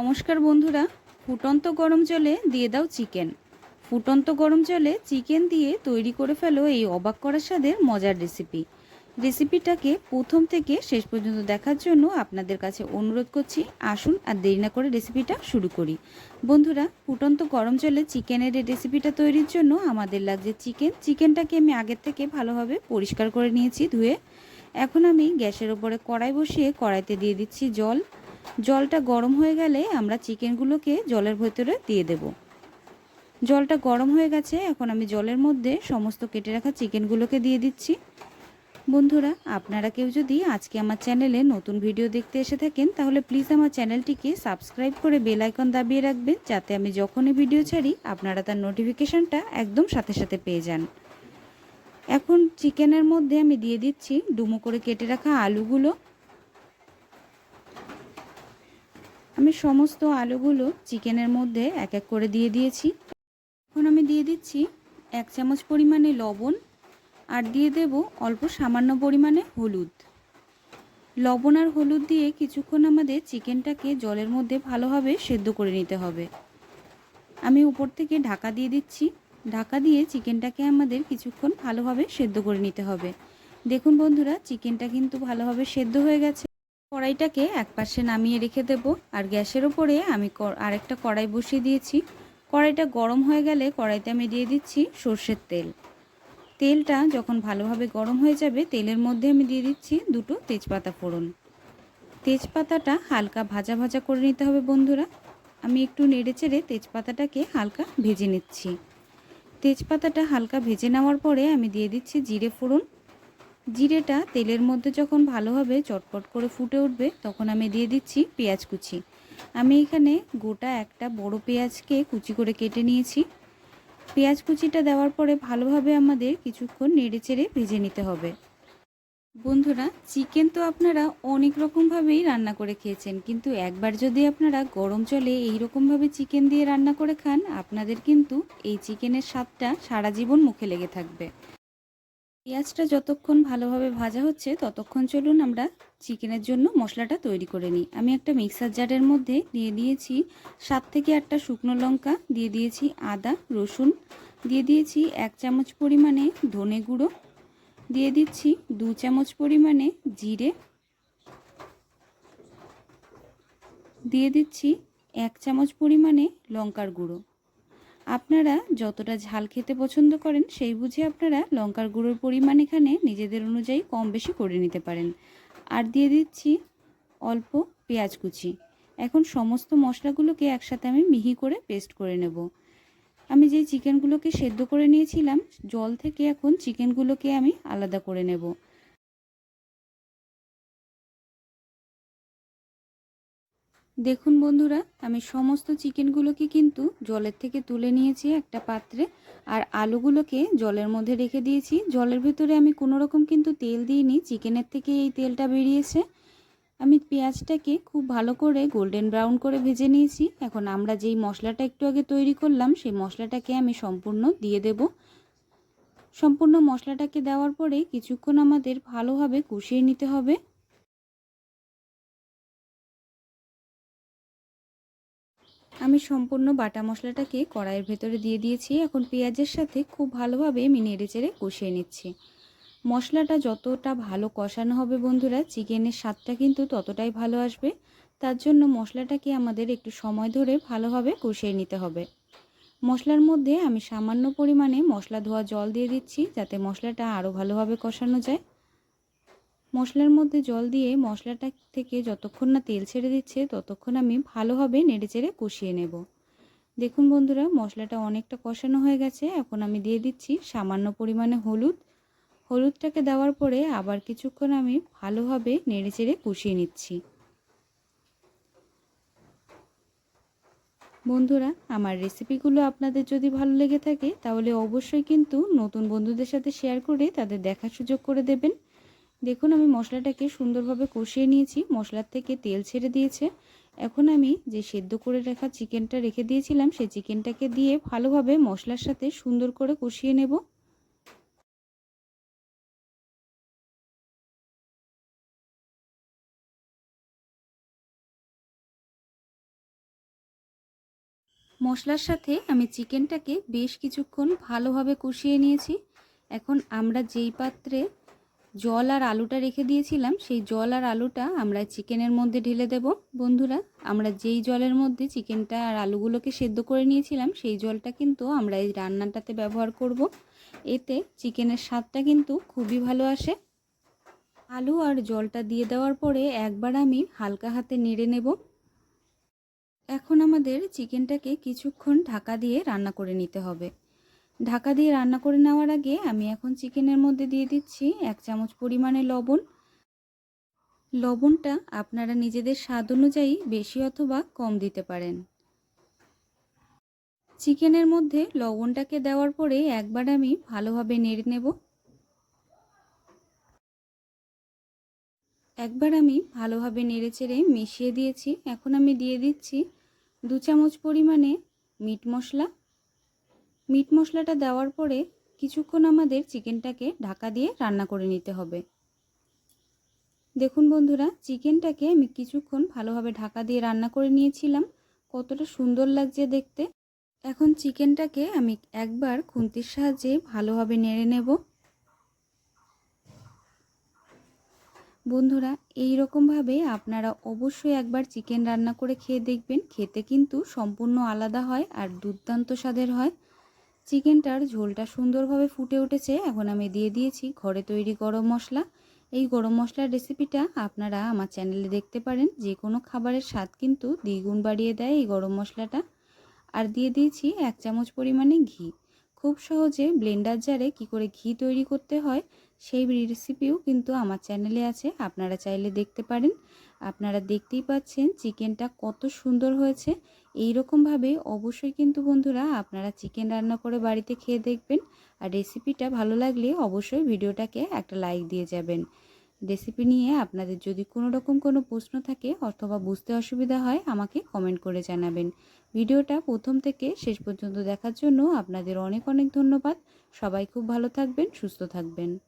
নমস্কার বন্ধুরা, ফুটন্ত গরম জলে দিয়ে দাও চিকেন। ফুটন্ত গরম জলে চিকেন দিয়ে তৈরি করে ফেলো এই অবাক করার স্বাদের মজার রেসিপি। রেসিপিটাকে প্রথম থেকে শেষ পর্যন্ত দেখার জন্য আপনাদের কাছে অনুরোধ করছি, আসুন আর দেরি না করে রেসিপিটা শুরু করি। বন্ধুরা, ফুটন্ত গরম জলে চিকেনের এই রেসিপিটা তৈরির জন্য আমাদের লাগছে চিকেন। চিকেনটাকে আমি আগের থেকে ভালোভাবে পরিষ্কার করে নিয়েছি ধুয়ে। এখন আমি গ্যাসের ওপরে কড়াই বসিয়ে কড়াইতে দিয়ে দিচ্ছি জল। জলটা গরম হয়ে গেলে আমরা চিকেনগুলোকে জলের ভেতরে দিয়ে দেব। জলটা গরম হয়ে গেছে, এখন আমি জলের মধ্যে সমস্ত কেটে রাখা চিকেনগুলোকে দিয়ে দিচ্ছি। বন্ধুরা, আপনারা কেউ যদি আজকে আমার চ্যানেলে নতুন ভিডিও দেখতে এসে থাকেন, তাহলে প্লিজ আমার চ্যানেলটিকে সাবস্ক্রাইব করে বেল আইকন দাবিয়ে রাখবেন, যাতে আমি যখনই ভিডিও ছাড়ি, আপনারা তার নোটিফিকেশানটা একদম সাথে সাথে পেয়ে যান। এখন চিকেনের মধ্যে আমি দিয়ে দিচ্ছি ডুমো করে কেটে রাখা আলুগুলো। আমি সমস্ত আলুগুলো চিকেনের মধ্যে এক এক করে দিয়ে দিয়েছি। এখন আমি দিয়ে দিচ্ছি এক চামচ পরিমাণে লবণ আর দিয়ে দেব অল্প সামান্য পরিমাণে হলুদ। লবণ আর হলুদ দিয়ে কিছুক্ষণ আমাদের চিকেনটাকে জলের মধ্যে ভালোভাবে সেদ্ধ করে নিতে হবে। আমি উপর থেকে ঢাকা দিয়ে দিচ্ছি। ঢাকা দিয়ে চিকেনটাকে আমাদের কিছুক্ষণ ভালোভাবে সেদ্ধ করে নিতে হবে। দেখুন বন্ধুরা, চিকেনটা কিন্তু ভালোভাবে সেদ্ধ হয়ে গেছে। কড়াইটাকে এক পাশে নামিয়ে রেখে দেব আর গ্যাসের ওপরে আমি আরেকটা কড়াই বসিয়ে দিয়েছি। কড়াইটা গরম হয়ে গেলে কড়াইতে আমি দিয়ে দিচ্ছি সর্ষের তেল। তেলটা যখন ভালোভাবে গরম হয়ে যাবে, তেলের মধ্যে আমি দিয়ে দিচ্ছি দুটো তেজপাতা ফোড়ন। তেজপাতাটা হালকা ভাজা ভাজা করে নিতে হবে বন্ধুরা। আমি একটু নেড়ে চেড়ে তেজপাতাটাকে হালকা ভেজে নিচ্ছি। তেজপাতাটা হালকা ভেজে নেওয়ার পরে আমি দিয়ে দিচ্ছি জিরে ফোড়ন। জিরেটা তেলের মধ্যে যখন ভালোভাবে চটপট করে ফুটে উঠবে, তখন আমি দিয়ে দিচ্ছি পেঁয়াজ কুচি। আমি এখানে গোটা একটা বড় পেঁয়াজকে কুচি করে কেটে নিয়েছি। পেঁয়াজ কুচিটা দেওয়ার পরে ভালোভাবে আমাদের কিছুক্ষণ নেড়ে চেড়ে ভেজে নিতে হবে। বন্ধুরা, চিকেন তো আপনারা অনেক রকমভাবেই রান্না করে খেয়েছেন, কিন্তু একবার যদি আপনারা গরম জলে এই রকমভাবে চিকেন দিয়ে রান্না করে খান, আপনাদের কিন্তু এই চিকেনের স্বাদটা সারা জীবন মুখে লেগে থাকবে। পেঁয়াজটা যতক্ষণ ভালোভাবে ভাজা হচ্ছে, ততক্ষণ চলুন আমরা চিকেনের জন্য মশলাটা তৈরি করে নিই। আমি একটা মিক্সার জারের মধ্যে দিয়ে দিয়েছি সাত থেকে আটটা শুকনো লঙ্কা, দিয়ে দিয়েছি আদা, রসুন, দিয়ে দিয়েছি এক চামচ পরিমাণে ধনে গুঁড়ো, দিয়ে দিচ্ছি দু চামচ পরিমাণে জিরে, দিয়ে দিচ্ছি এক চামচ পরিমাণে লঙ্কার গুঁড়ো। আপনারা যতটা ঝাল খেতে পছন্দ করেন, সেই বুঝে আপনারা লঙ্কার গুঁড়োর পরিমাণ এখানে নিজেদের অনুযায়ী কম বেশি করে নিতে পারেন। আর দিয়ে দিচ্ছি অল্প পেঁয়াজ কুচি। এখন সমস্ত মশলাগুলোকে একসাথে আমি মিহি করে পেস্ট করে নেব। আমি যেই চিকেনগুলোকে সেদ্ধ করে নিয়েছিলাম, জল থেকে এখন চিকেনগুলোকে আমি আলাদা করে নেব। দেখুন বন্ধুরা, আমি সমস্ত চিকেনগুলোকে কিন্তু জলের থেকে তুলে নিয়েছি একটা পাত্রে, আর আলুগুলোকে জলের মধ্যে রেখে দিয়েছি। জলের ভেতরে আমি কোনো রকম কিন্তু তেল দিইনি, চিকেনের থেকে এই তেলটা বেরিয়েছে। আমি পেঁয়াজটাকে খুব ভালো করে গোল্ডেন ব্রাউন করে ভেজে নিয়েছি। এখন আমরা যেই মশলাটা একটু আগে তৈরি করলাম, সেই মশলাটাকে আমি সম্পূর্ণ দিয়ে দেব। সম্পূর্ণ মশলাটাকে দেওয়ার পরে কিছুক্ষণ আমাদের ভালোভাবে কষিয়ে নিতে হবে। আমি সম্পূর্ণ বাটা মশলাটাকে কড়াইয়ের ভেতরে দিয়ে দিয়েছি। এখন পেঁয়াজের সাথে খুব ভালোভাবে আমি নেড়ে চেড়ে কষিয়ে নিচ্ছি। মশলাটা যতটা ভালো কষানো হবে বন্ধুরা, চিকেনের স্বাদটা কিন্তু ততটাই ভালো আসবে। তার জন্য মশলাটাকে আমাদের একটু সময় ধরে ভালোভাবে কষিয়ে নিতে হবে। মশলার মধ্যে আমি সামান্য পরিমাণে মশলা ধোয়া জল দিয়ে দিচ্ছি যাতে মশলাটা আরও ভালোভাবে কষানো যায়। মশলার মধ্যে জল দিয়ে মশলাটা থেকে যতক্ষণ না তেল ছেড়ে দিচ্ছে, ততক্ষণ আমি ভালোভাবে নেড়ে চেড়ে কষিয়ে নেব। দেখুন বন্ধুরা, মশলাটা অনেকটা কষানো হয়ে গেছে। এখন আমি দিয়ে দিচ্ছি সামান্য পরিমাণে হলুদ। হলুদটাকে দেওয়ার পরে আবার কিছুক্ষণ আমি ভালোভাবে নেড়ে চেড়ে কষিয়ে নিচ্ছি। বন্ধুরা, আমার রেসিপিগুলো আপনাদের যদি ভালো লেগে থাকে, তাহলে অবশ্যই কিন্তু নতুন বন্ধুদের সাথে শেয়ার করে তাদের দেখার সুযোগ করে দেবেন। দেখুন, আমি মশলাটাকে সুন্দরভাবে কষিয়ে নিয়েছি। মশলার থেকে তেল ছেড়ে দিয়েছে। এখন আমি যে সেদ্ধ করে রাখা চিকেনটা রেখে দিয়েছিলাম, সেই চিকেনটাকে দিয়ে ভালোভাবে মশলার সাথে সুন্দর করে কষিয়ে নেব। মশলার সাথে আমি চিকেনটাকে বেশ কিছুক্ষণ ভালোভাবে কষিয়ে নিয়েছি। এখন আমরা যেই পাত্রে জল আর আলুটা রেখে দিয়েছিলাম। সেই জল আর আলুটা আমরা চিকেনের মধ্যে ঢেলে দেব, বন্ধুরা। আমরা যেই জলের মধ্যে চিকেনটা আর আলুগুলোকে সেদ্ধ করে নিয়েছিলাম, সেই জলটা কিন্তু আমরা এই রান্নাটাতে ব্যবহার করব। এতে চিকেনের স্বাদটা কিন্তু খুবই ভালো আসে। আলু আর জলটা দিয়ে দেওয়ার পরে একবার আমি হালকা হাতে নেড়ে নেব। এখন আমাদের চিকেনটাকে কিছুক্ষণ ঢাকা দিয়ে রান্না করে নিতে হবে। ঢাকা দিয়ে রান্না করে নেওয়ার আগে আমি এখন চিকেনের মধ্যে দিয়ে দিচ্ছি এক চামচ পরিমাণে লবণ। লবণটা আপনারা নিজেদের স্বাদ অনুযায়ী বেশি অথবা কম দিতে পারেন। চিকেনের মধ্যে লবণটাকে দেওয়ার পরে একবার আমি ভালোভাবে নেড়ে নেব। একবার আমি ভালোভাবে নেড়ে চেড়ে মিশিয়ে দিয়েছি। এখন আমি দিয়ে দিচ্ছি দু চামচ পরিমাণে মিট মশলা। মিট মশলাটা দেওয়ার পরে কিছুক্ষণ আমাদের চিকেনটাকে ঢাকা দিয়ে রান্না করে নিতে হবে। দেখুন বন্ধুরা, চিকেনটাকে আমি কিছুক্ষণ ভালোভাবে ঢাকা দিয়ে রান্না করে নিয়েছিলাম। কতটা সুন্দর লাগছে দেখতে। এখন চিকেনটাকে আমি একবার খুন্তির সাহায্যে ভালোভাবে নেড়ে নেব। বন্ধুরা এই রকমভাবে আপনারা অবশ্যই একবার চিকেন রান্না করে খেয়ে দেখবেন। খেতে কিন্তু সম্পূর্ণ আলাদা হয় আর দুর্দান্ত স্বাদের হয়। চিকেনটার ঝোলটা সুন্দরভাবে ফুটে উঠেছে, এখন আমি দিয়ে দিয়েছি ঘরে তৈরি গরম মশলা। এই গরম মশলার রেসিপিটা আপনারা আমার চ্যানেলে দেখতে পারেন, যে কোনো খাবারের স্বাদ কিন্তু দ্বিগুণ বাড়িয়ে দেয় এই গরম মশলাটা। আর দিয়ে দিয়েছি এক চামচ পরিমাণে ঘি। খুব সহজে ব্লেন্ডার জারে কি করে ঘি তৈরি করতে হয় সেই রেসিপিও কিন্তু আমার চ্যানেলে আছে, আপনারা চাইলে দেখতে পারেন। আপনারা দেখতেই পাচ্ছেন চিকেনটা কত সুন্দর হয়েছে। এই রকমভাবে অবশ্যই কিন্তু বন্ধুরা আপনারা চিকেন রান্না করে বাড়িতে খেয়ে দেখবেন। আর রেসিপিটা ভালো লাগলে অবশ্যই ভিডিওটাকে একটা লাইক দিয়ে যাবেন। রেসিপি নিয়ে আপনাদের যদি কোনো রকম কোনো প্রশ্ন থাকে অথবা বুঝতে অসুবিধা হয়, আমাকে কমেন্ট করে জানাবেন। ভিডিওটা প্রথম থেকে শেষ পর্যন্ত দেখার জন্য আপনাদের অনেক অনেক ধন্যবাদ। সবাই খুব ভালো থাকবেন, সুস্থ থাকবেন।